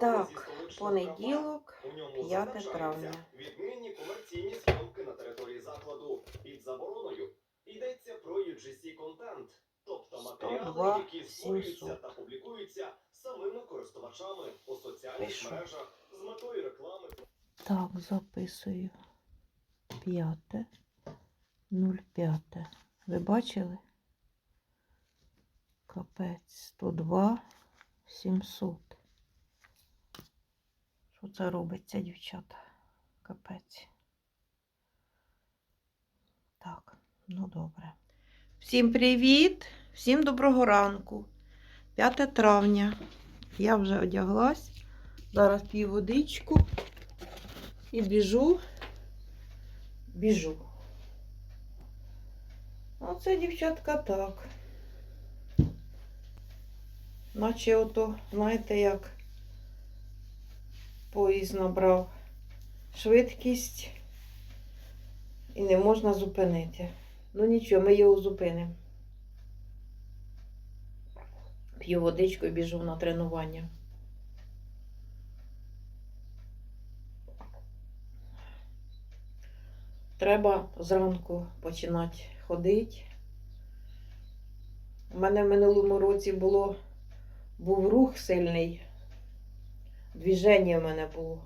Так, понеділок, 5 травня. Відмінні комерційні зйомки на території закладу під забороною. Йдеться про UGC контент, тобто матеріали, які створюються та публікуються самими користувачами у соціальних Пишу. мережах з метою реклами. Так, записую. П'яте. 05. Ви бачили? Капець 102 700. Це робиться, дівчата? Капець. Так, ну добре. Всім привіт! Всім доброго ранку. 5 травня. Я вже одяглась. Зараз п'ю водичку і біжу. Біжу. Оце, дівчатка, так. Наче ото, знаєте, як поїзд набрав швидкість і не можна зупинити. Ну нічого, ми його зупинимо. П'ю водичку і біжу на тренування. Треба зранку починати ходити. У мене в минулому році було, був рух сильний. Двіження в мене було.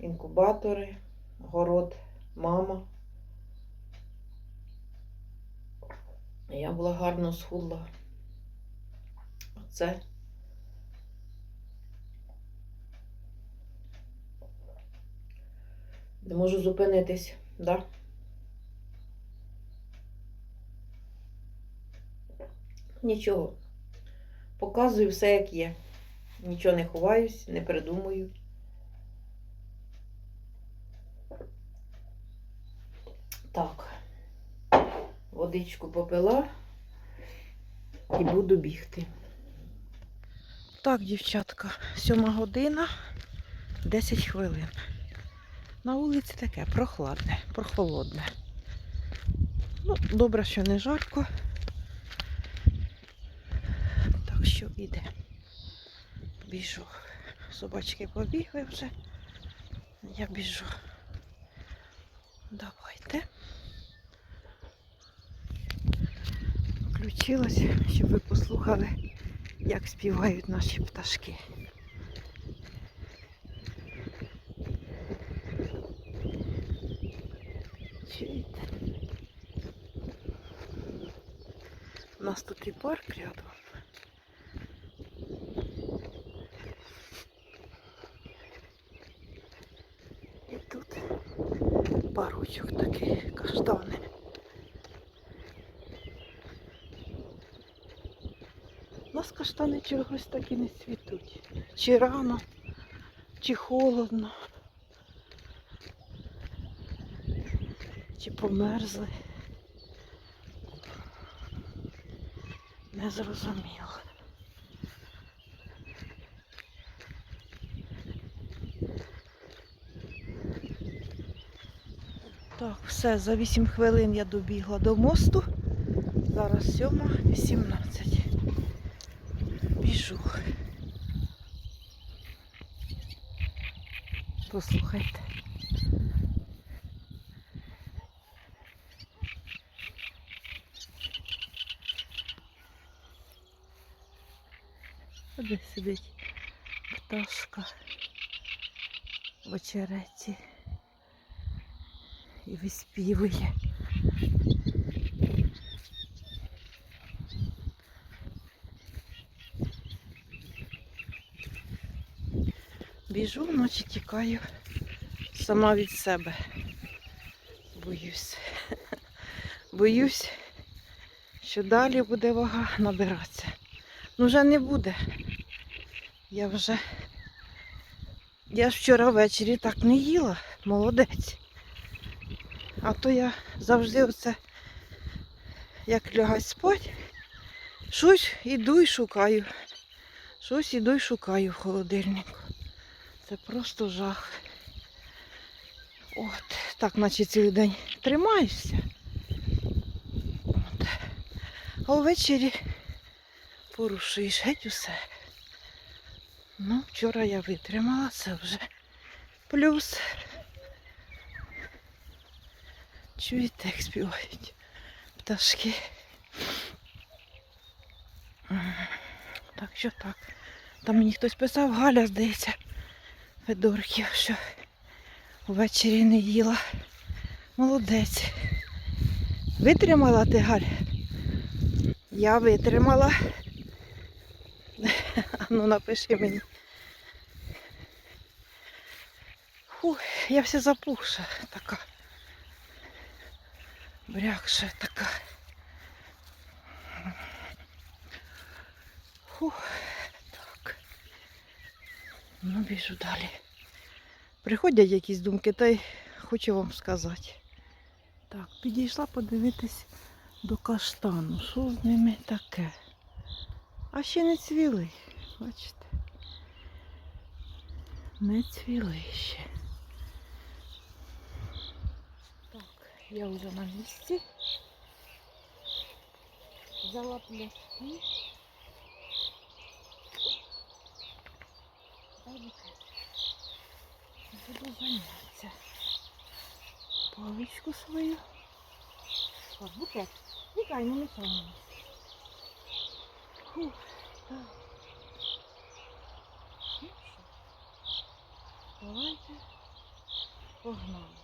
Інкубатори, город, мама. Я була гарно схудла. Оце. Не можу зупинитись, да? Нічого. Показую все, як є. Нічого не ховаюсь, не придумую. Так. Водичку попила і буду бігти. Так, дівчатка, сьома година, 10 хвилин. На вулиці таке прохладне, прохолодне. Ну, добре, що не жарко. Так що іде. Біжу. Собачки побігли вже. Я біжу. Давайте. Включилася, щоб ви послухали, як співають наші пташки. Чуєте? У нас тут і парк рядом. І тут парочок такий каштани. У нас каштани чогось так і не цвітуть. Чи рано, чи холодно. Чи померзли? Не зрозуміло. Так, все, за 8 хвилин я добігла до мосту. Зараз 7.18. Біжу. Послухайте. Де сидить пташка в очереті і виспівує. Біжу, наче тікаю сама від себе. Боюсь. Боюсь, що далі буде вага набиратися. Ну вже не буде. Я вже. Я ж вчора ввечері так не їла, молодець. А то я завжди оце, як лягать спать, щось іду і шукаю. Щось іду і шукаю в холодильнику. Це просто жах. От, так, наче цілий день тримаюся. От. А ввечері порушуєш геть усе. Ну, вчора я витримала, це вже плюс. Чуєте, як співають пташки. Так що так. Там мені хтось писав, Галя, здається, Федорків, що ввечері не їла. Молодець. Витримала ти, Галь? Я витримала. Ну напиши мені. Фух, я вся запухша така. Брякша така. Фух, так. Ну, біжу далі. Приходять якісь думки, та й хочу вам сказати. Так, підійшла подивитись до каштану. Що з ними таке? А ще не цвіли, бачите? Не цвіли ще. Я вже на місці. Взяла пляшки. Буду зайнятися. Паличку свою. Так, букет. Тікай, не мішай. Фух, так. Ну давайте погнали.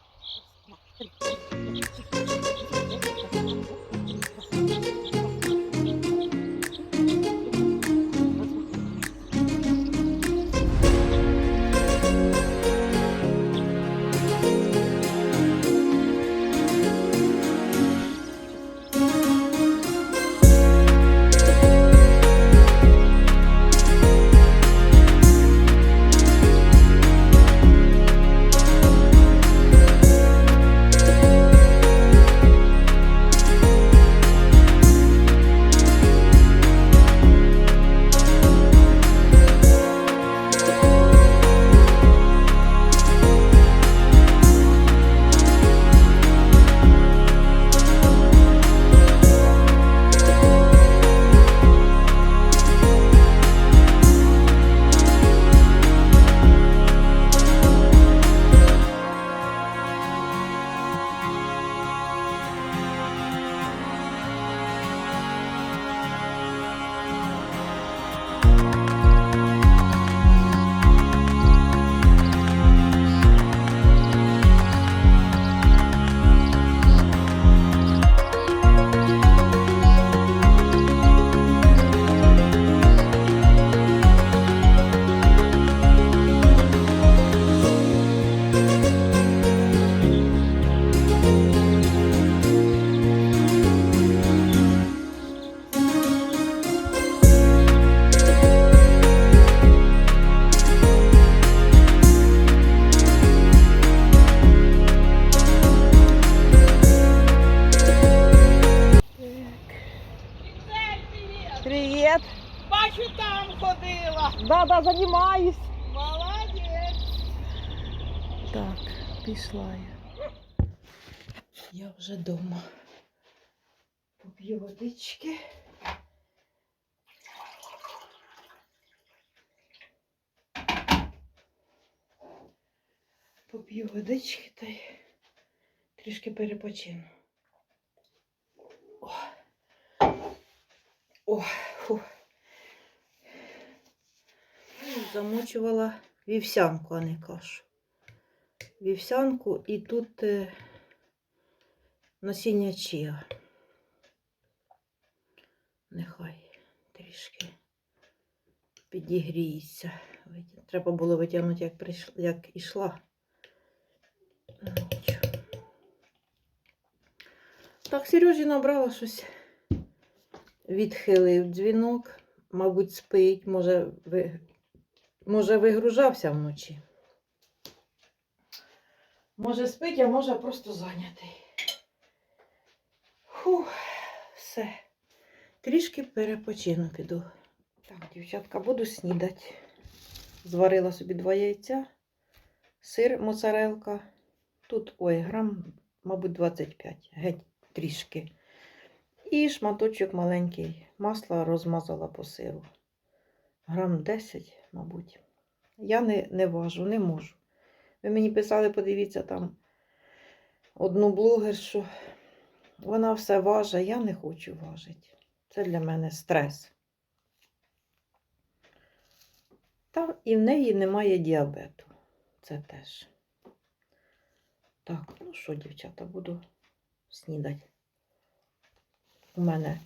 Да, да, займаюсь. Молодець. Так, пішла я. Я вже вдома. Поп'ю водички. Поп'ю водички та й трішки перепочину. О, О фу. Замочувала вівсянку, а не кашу вівсянку і тут е, насіння чия. Нехай трішки підігріється. Треба було витягнути, як, прийшла, як ішла. Так, Сережі набрала щось. Відхилив дзвінок, мабуть, спить, може, ви... може вигружався вночі. Може спить, а може просто зайнятий. Фух, все. Трішки перепочину піду. Так, дівчатка, буду снідати. Зварила собі два яйця, сир моцарелка. Тут, ой, грам, мабуть, 25, геть трішки. І шматочок маленький масла розмазала по сиру. Грам 10, мабуть. Я не, не важу, не можу. Ви мені писали, подивіться там одну блогершу. Вона все важить, я не хочу важити. Це для мене стрес. Та і в неї немає діабету. Це теж. Так, ну що, дівчата, буду снідати. У мене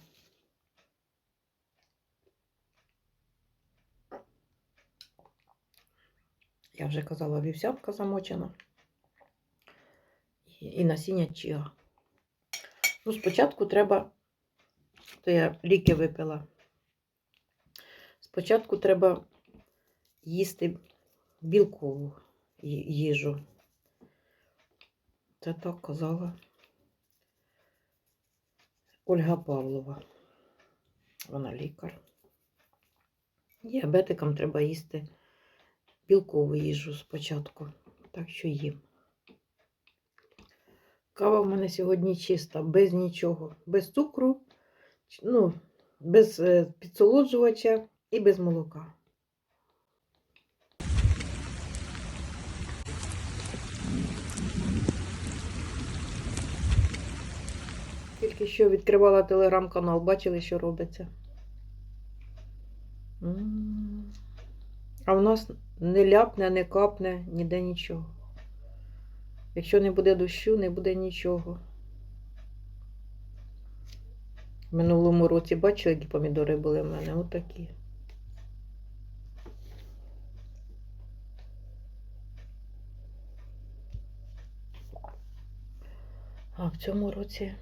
я вже казала, вівсянка замочена і, насіння чіа. Ну, спочатку треба, то я ліки випила. Спочатку треба їсти білкову їжу. Це так казала Ольга Павлова. Вона лікар. Діабетикам треба їсти білкову їжу спочатку. Так що їм. Кава в мене сьогодні чиста, без нічого, без цукру, ну, без е, підсолоджувача і без молока. Тільки що відкривала телеграм-канал, бачили, що робиться. А в нас не ляпне, не капне, ніде нічого. Якщо не буде дощу, не буде нічого. В минулому році бачили, які помідори були в мене? Отакі. А в цьому році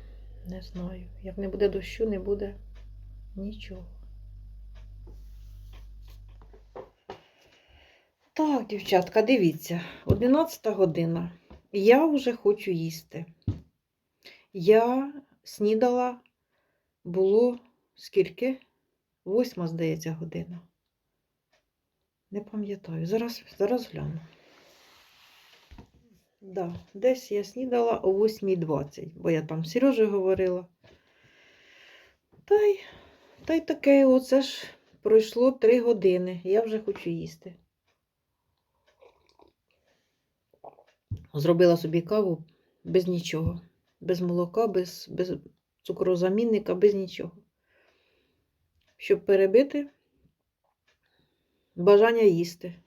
не знаю. Як не буде дощу, не буде нічого. Так, дівчатка, дивіться, 11 година. Я вже хочу їсти. Я снідала, було скільки? Восьма, здається, година. Не пам'ятаю. Зараз, зараз гляну. Да, десь я снідала о 8.20, бо я там з Сережею говорила. Та й, та й таке, оце ж пройшло 3 години. Я вже хочу їсти. Зробила собі каву без нічого. Без молока, без, без цукрозамінника, без нічого. Щоб перебити бажання їсти.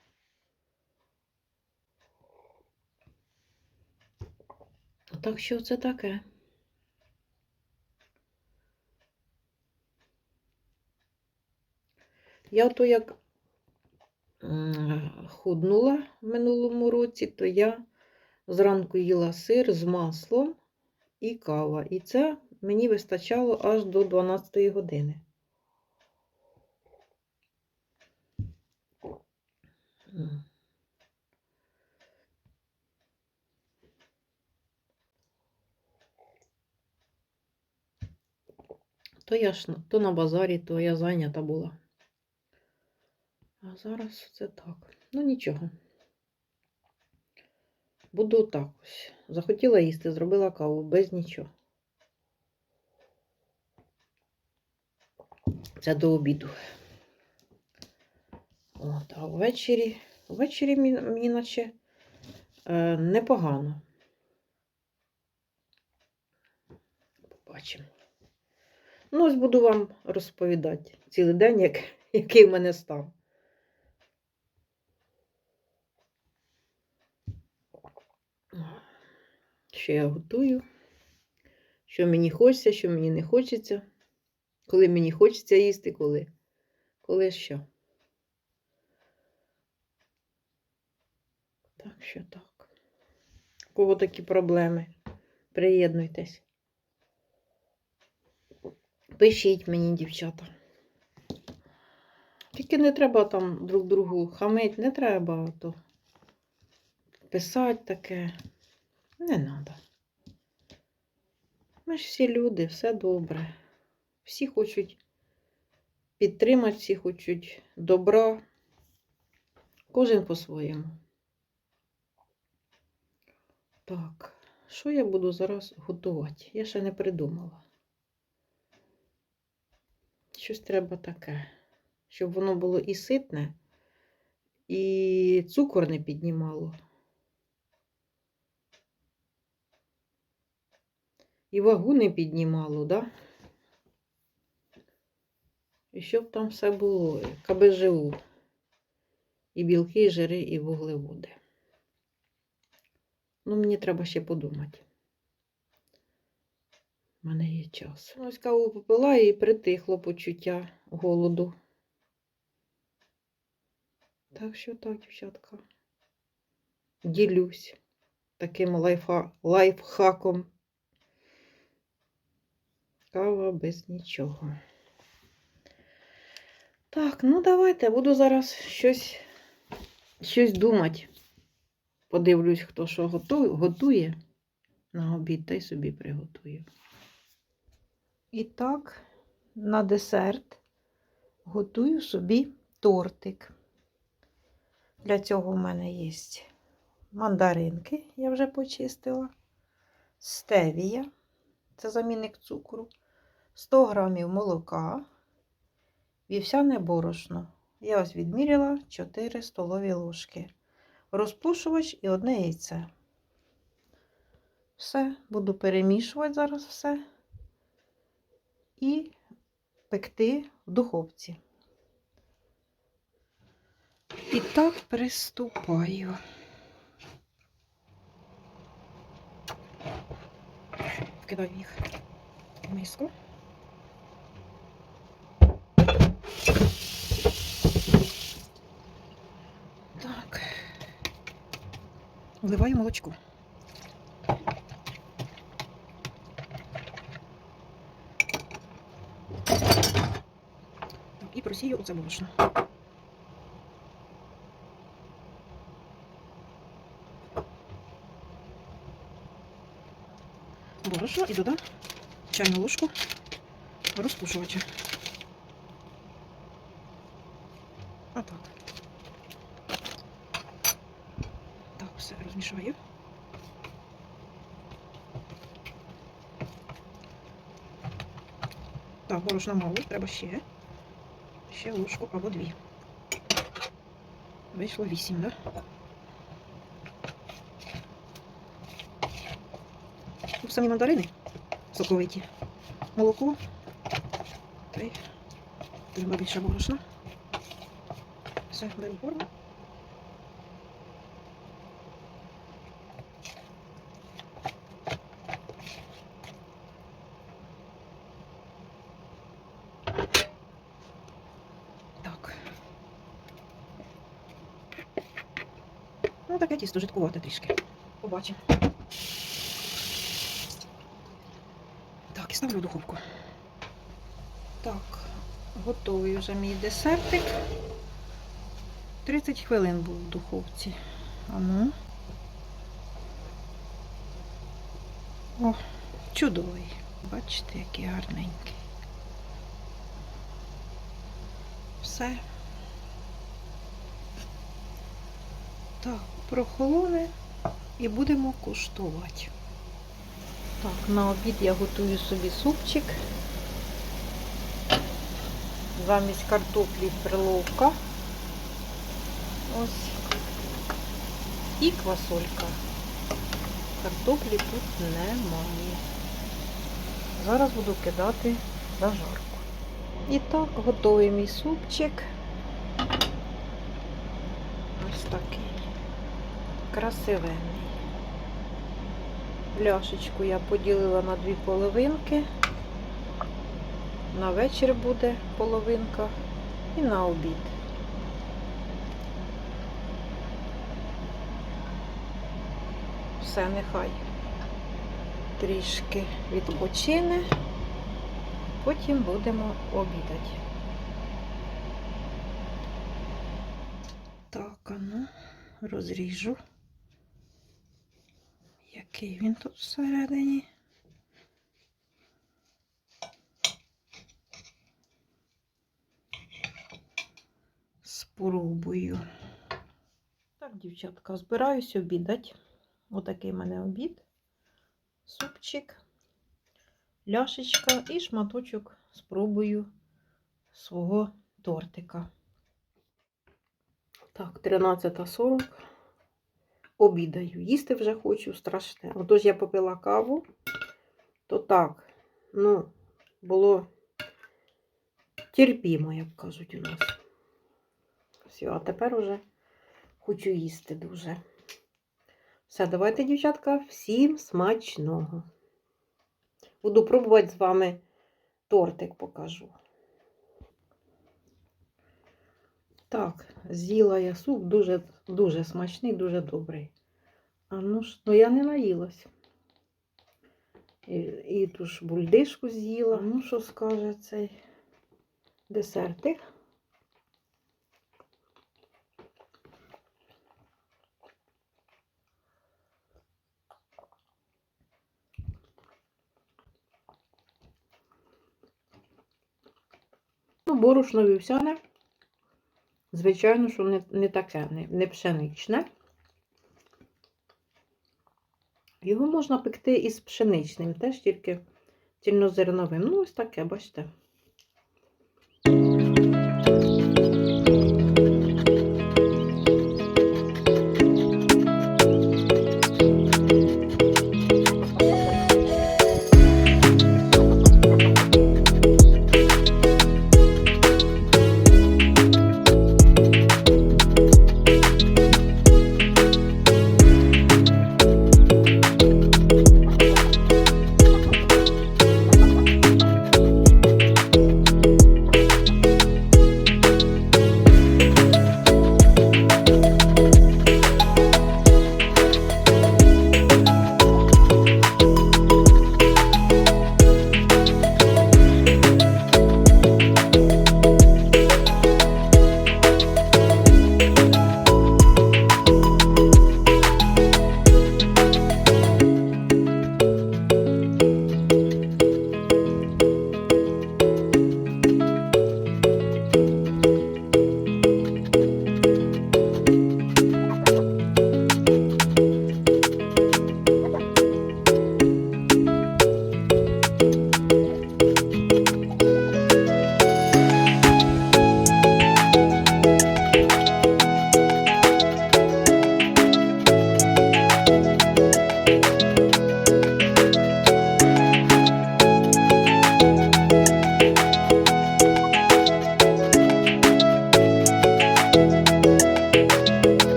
Так що це таке? Я то як худнула в минулому році, то я зранку їла сир з маслом і кава. І це мені вистачало аж до 12 години. То я ж то на базарі, то я зайнята була. А зараз це так. Ну нічого. Буду так ось. Захотіла їсти, зробила каву без нічого. Це до обіду. От, а ввечері, ввечері мені, наче е, непогано. Побачимо. Ну, ось буду вам розповідати цілий день, як, який в мене стан. Що я готую, що мені хочеться, що мені не хочеться, коли мені хочеться їсти, коли, коли що. Так що так. У кого такі проблеми? Приєднуйтесь. Пишіть мені, дівчата. Тільки не треба там друг другу хамить, не треба то писати таке. Не треба. Ми ж всі люди, все добре. Всі хочуть підтримати, всі хочуть добра. Кожен по-своєму. Так, що я буду зараз готувати? Я ще не придумала. Щось треба таке. щоб воно було і ситне, і цукор не піднімало. І вагу не піднімало, да? І щоб там все було, КБЖУ. І білки, і жири, і вуглеводи. Ну, мені треба ще подумати. У мене є час. Ось каву попила і притихло почуття голоду. Так що так, дівчатка. Ділюсь таким лайфха... лайфхаком. Кава без нічого. Так, ну давайте, буду зараз щось, щось думати. Подивлюсь, хто що готує на обід, та й собі приготую. І так, на десерт готую собі тортик. Для цього в мене є мандаринки, я вже почистила, стевія, це замінник цукру, 100 грамів молока, вівсяне борошно. Я ось відміряла 4 столові ложки, розпушувач і одне яйце. Все, буду перемішувати зараз все і пекти в духовці. І так приступаю. Вкидаю їх в миску. Так. Вливаю молочко. І просію оце борошно. Борошно і додам чайну ложку розпушувача. А так. Так, все розмішаю. Борошна мало, треба ще. Ще ложку або дві. Вийшло вісім, так? Да? Тут самі мандарини соковиті. Молоко. Й треба більше борошна. Все, беру форму. Так. Ну, таке тісто жидкувате трішки. Побачимо. Так, і ставлю в духовку. Так, готовий вже мій десертик. 30 хвилин був в духовці. А ну. О, чудовий. Бачите, який гарненький. Все. Так, прохолоне і будемо куштувати. Так, на обід я готую собі супчик. Замість картоплі перловка. Ось. І квасолька. Картоплі тут немає. Зараз буду кидати на жарку. І так, готовий мій супчик. Ось такий. Красивенний. Пляшечку я поділила на дві половинки. На вечір буде половинка і на обід. Все, нехай трішки відпочине, потім будемо обідати. Так, а ну, розріжу який він тут всередині. Спробую. Так, дівчатка, збираюсь обідати. Отакий в мене обід. Супчик, ляшечка і шматочок спробую свого тортика. Так, 13.40. Обідаю. Їсти вже хочу страшне. Отож я попила каву, то так, ну, було терпімо, як кажуть у нас. Все, а тепер уже хочу їсти дуже. Все, давайте, дівчатка, всім смачного. Буду пробувати з вами тортик покажу. Так, з'їла я суп, дуже, дуже смачний, дуже добрий. А ну ж, ну я не наїлась. І, і ту ж бульдишку з'їла. Ну, що скаже цей десертик? Ну, борошно вівсяне. Звичайно, що не, не таке, не, не пшеничне. Його можна пекти із пшеничним, теж тільки цільнозерновим. Ну, ось таке, бачите.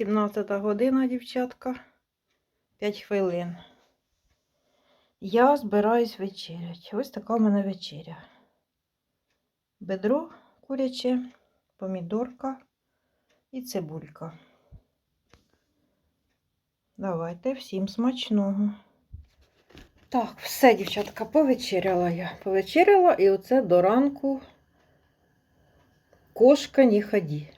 18 година, дівчатка. 5 хвилин. Я збираюсь вечерять. Ось така в мене вечеря. Бедро куряче, помідорка і цибулька. Давайте всім смачного. Так, все, дівчатка, повечеряла я. Повечеряла і оце до ранку кошка не ході.